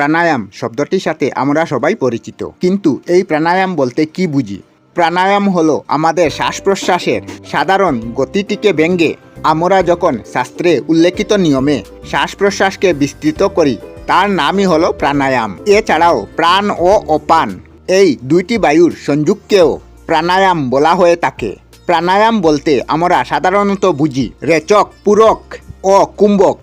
প্রাণায়াম শব্দটির সাথে আমরা সবাই পরিচিত। কিন্তু এই প্রাণায়াম বলতে কি বুঝি? প্রাণায়াম হলো আমাদের শ্বাস প্রশ্বাসের সাধারণ গতিটিকে ব্যঙ্গে আমরা যখন শাস্ত্রে উল্লেখিত নিয়মে শ্বাস প্রশ্বাসকে বিস্তৃত করি, তার নামই হলো প্রাণায়াম। এছাড়াও প্রাণ ও অপান, এই দুইটি বায়ুর সংযুগকেও প্রাণায়াম বলা হয়ে থাকে। প্রাণায়াম বলতে আমরা সাধারণত বুঝি রেচক, পূরক ও কুম্ভক।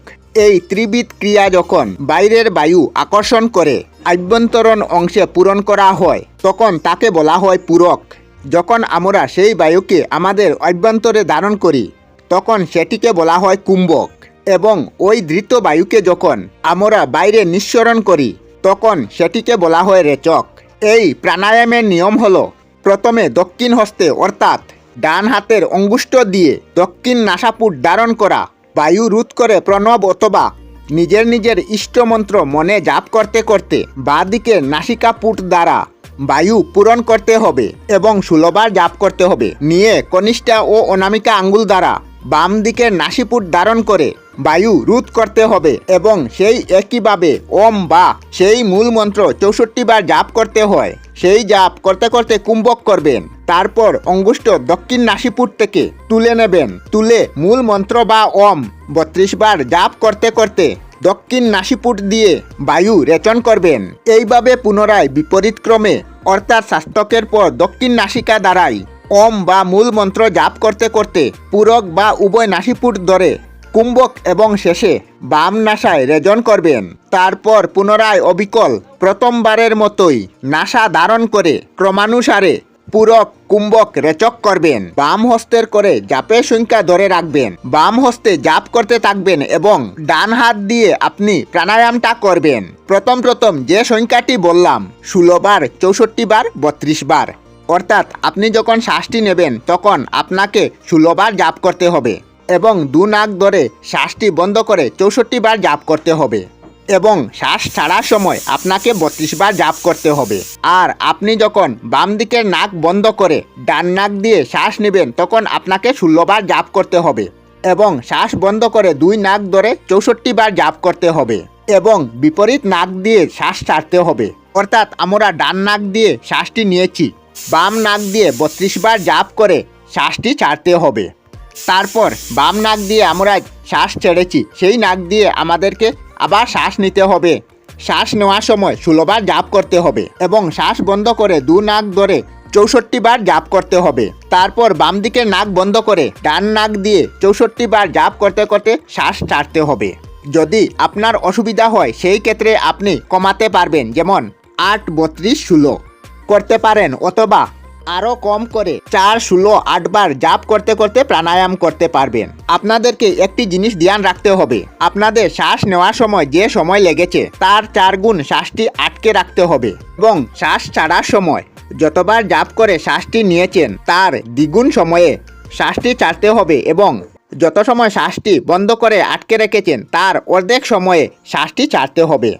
এই ত্রিবিধ ক্রিয়া যখন বাইরের বায়ু আকর্ষণ করে, আভ্যন্তরণ অংশে পূরণ করা হয়, তখন তাকে বলা হয় পূরক। যখন আমরা সেই বায়ুকে আমাদের অভ্যন্তরে ধারণ করি, তখন সেটিকে বলা হয় কুম্ভক। এবং ওই ধৃত বায়ুকে যখন আমরা বাইরে নিঃসরণ করি, তখন সেটিকে বলা হয় রেচক। এই প্রাণায়ামের নিয়ম হল, প্রথমে দক্ষিণ হস্তে অর্থাৎ ডান হাতের অঙ্গুষ্ঠ দিয়ে দক্ষিণ নাসাপুট ধারণ করা বায়ু রোধ করে প্রণব অথবা নিজের নিজের ইষ্টমন্ত্র মনে জাপ করতে করতে বাঁ দিকে নাসিকাপুট দ্বারা বায়ু পূরণ করতে হবে এবং ষোলোবার জাপ করতে হবে। নিয়ে কনিষ্ঠা ও অনামিকা আঙ্গুল দ্বারা বাম দিকের নাসিপুট ধারণ করে বায়ু রোধ করতে হবে এবং সেই একইভাবে ওম বা সেই মূল মন্ত্র চৌষট্টি বার জাপ করতে হয়। সেই জাপ করতে করতে কুম্ভক করবেন। তারপর অঙ্গুষ্ঠ দক্ষিণ নাসিপুট থেকে তুলে নেবেন। তুলে মূল মন্ত্র বা ওম বত্রিশ বার জাপ করতে করতে দক্ষিণ নাসিপুট দিয়ে বায়ু রেচন করবেন। এইভাবে পুনরায় বিপরীত ক্রমে অর্থাৎ স্বাস্থ্যকের পর দক্ষিণ নাসিকা দ্বারাই ওম বা মূল মন্ত্র জাপ করতে করতে পূরক বা উভয় নাসিপুট ধরে কুম্ভক এবং শেষে বাম নাসায় রেজন করবেন। তারপর পুনরায় অবিকল প্রথমবারের মতোই নাসা ধারণ করে ক্রমানুসারে পূরক, কুম্ভক, রেচক করবেন। বাম হস্তের করে জাপের সংখ্যা ধরে রাখবেন। বাম হস্তে জাপ করতে থাকবেন এবং ডান হাত দিয়ে আপনি প্রাণায়ামটা করবেন। প্রথম প্রথম যে সংখ্যাটি বললাম, ষোলো বার, চৌষট্টি বার, বত্রিশ বার। অর্থাৎ আপনি যখন শ্বাসটি নেবেন, তখন আপনাকে ষোলো বার জাপ করতে হবে এবং দু নাক ধরে শ্বাসটি বন্ধ করে চৌষট্টি বার জাপ করতে হবে এবং শ্বাস ছাড়ার সময় আপনাকে বত্রিশ বার জাপ করতে হবে। আর আপনি যখন বাম দিকের নাক বন্ধ করে ডান নাক দিয়ে শ্বাস নেবেন, তখন আপনাকে ষোলো বার জাপ করতে হবে এবং শ্বাস বন্ধ করে দুই নাক ধরে চৌষট্টি বার জাপ করতে হবে এবং বিপরীত নাক দিয়ে শ্বাস ছাড়তে হবে। অর্থাৎ আমরা ডান নাক দিয়ে শ্বাসটি নিয়েছি। বাম নাক দিয়ে বত্রিশ বার জাপ করে শ্বাসটি ছাড়তে হবে। তারপর বাম নাক দিয়ে আমরা শ্বাস ছেড়েছি, সেই নাক দিয়ে আমাদেরকে আবার শ্বাস নিতে হবে। শ্বাস নেওয়ার সময় ষোলোবার জাপ করতে হবে এবং শ্বাস বন্ধ করে দু নাক ধরে চৌষট্টি বার জাপ করতে হবে। তারপর বাম দিকে নাক বন্ধ করে ডান নাক দিয়ে চৌষট্টি বার জাপ করতে করতে শ্বাস ছাড়তে হবে। যদি আপনার অসুবিধা হয়, সেই ক্ষেত্রে আপনি কমাতে পারবেন, যেমন আট, বত্রিশ, ষোলো। করতে পারেন অথবা আরও কম করে চার, ষোলো আটবার জাপ করতে করতে প্রাণায়াম করতে পারবেন। আপনাদেরকে একটি জিনিস ধ্যান রাখতে হবে। আপনাদের শ্বাস নেওয়ার সময় যে সময় লেগেছে, তার চার গুণ শ্বাসটি আটকে রাখতে হবে এবং শ্বাস ছাড়ার সময় যতবার জাপ করে শ্বাসটি নিয়েছেন, তার দ্বিগুণ সময়ে শ্বাসটি ছাড়তে হবে এবং যত সময় শ্বাসটি বন্ধ করে আটকে রেখেছেন, তার অর্ধেক সময়ে শ্বাসটি ছাড়তে হবে।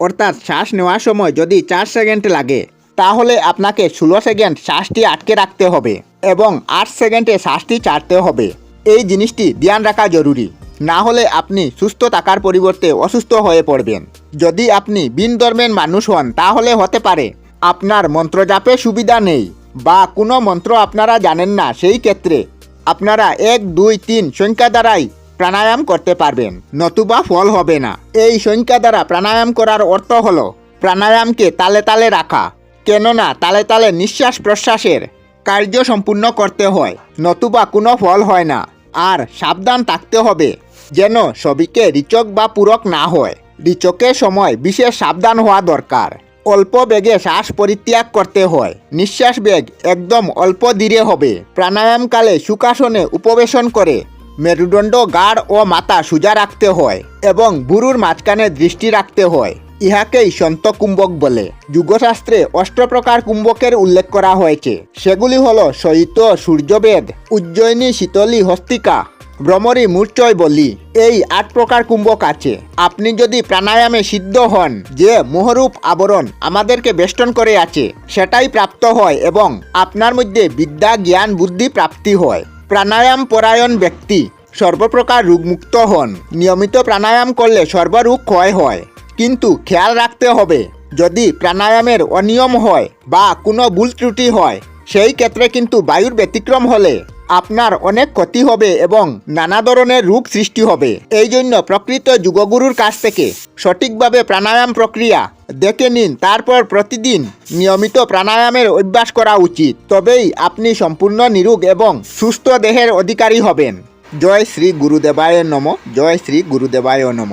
অর্থাৎ শ্বাস নেওয়ার সময় যদি চার সেকেন্ড লাগে তাহলে আপনাকে ষোলো সেকেন্ড শ্বাসটি আটকে রাখতে হবে এবং আট সেকেন্ডে শ্বাসটি ছাড়তে হবে। এই জিনিসটি ধ্যান রাখা জরুরি। না হলে আপনি সুস্থ থাকার পরিবর্তে অসুস্থ হয়ে পড়বেন। যদি আপনি বিন ধর্মের মানুষ হন, তাহলে হতে পারে। আপনার মন্ত্রজাপে সুবিধা নেই বা কোনো মন্ত্র আপনারা জানেন না, সেই ক্ষেত্রে আপনারা এক, দুই, তিন সংখ্যা দ্বারাই প্রাণায়াম করতে পারবেন, নতুবা ফল হবে না। এই সংখ্যা দ্বারা প্রাণায়াম করার অর্থ হলো প্রাণায়ামকে তালে তালে রাখা। কেননা তালে তালে নিঃশ্বাস প্রশ্বাসের কার্য সম্পূর্ণ করতে হয়, নতুবা কোনো ফল হয় না। আর সাবধান থাকতে হবে, যেন সবিকে রিচক বা পূরক না হয়। রিচকের সময় বিশেষ সাবধান হওয়া দরকার। অল্প বেগে শ্বাস পরিত্যাগ করতে হয়। নিঃশ্বাস বেগ একদম অল্প ধীরে হবে। প্রাণায়ামকালে সুকাসনে উপবেশন করে মেরুদণ্ড, গাঢ় ও মাথা সোজা রাখতে হয় এবং বুরুর মাঝখানে দৃষ্টি রাখতে হয়। ইহাকেই সন্ত কুম্ভক বলে। যুগশাস্ত্রে অষ্টপ্রকার কুম্ভকের উল্লেখ করা হয়েছে। সেগুলি হল শৈত সূর্যবেদ, উজ্জয়িনী, শীতলী, হস্তিকা ভ্রমরী মূর্চয়, বলি। এই আট প্রকার কুম্ভক আছে। আপনি যদি প্রাণায়ামে সিদ্ধ হন, যে মোহরূপ আবরণ আমাদেরকে বেষ্টন করে আছে, সেটাই প্রাপ্ত হয় এবং আপনার মধ্যে বিদ্যা, জ্ঞান, বুদ্ধি প্রাপ্তি হয়। প্রাণায়াম পরায়ণ ব্যক্তি সর্বপ্রকার রোগমুক্ত হন। নিয়মিত প্রাণায়াম করলে সর্বরোগ ক্ষয় হয়। কিন্তু খেয়াল রাখতে হবে, যদি প্রাণায়ামের অনিয়ম হয় বা কোনো ভুল ত্রুটি হয়, সেই ক্ষেত্রে কিন্তু বায়ুর ব্যতিক্রম হলে আপনার অনেক ক্ষতি হবে এবং নানা ধরনের রোগ সৃষ্টি হবে। এই জন্য প্রকৃত যুগগুরুর কাছ থেকে সঠিকভাবে প্রাণায়াম প্রক্রিয়া দেখে নিন, তারপর প্রতিদিন নিয়মিত প্রাণায়ামের অভ্যাস করা উচিত। তবেই আপনি সম্পূর্ণ নিরোগ এবং সুস্থ দেহের অধিকারী হবেন। জয় শ্রী গুরুদেবায় নম। জয় শ্রী গুরুদেবায় নম।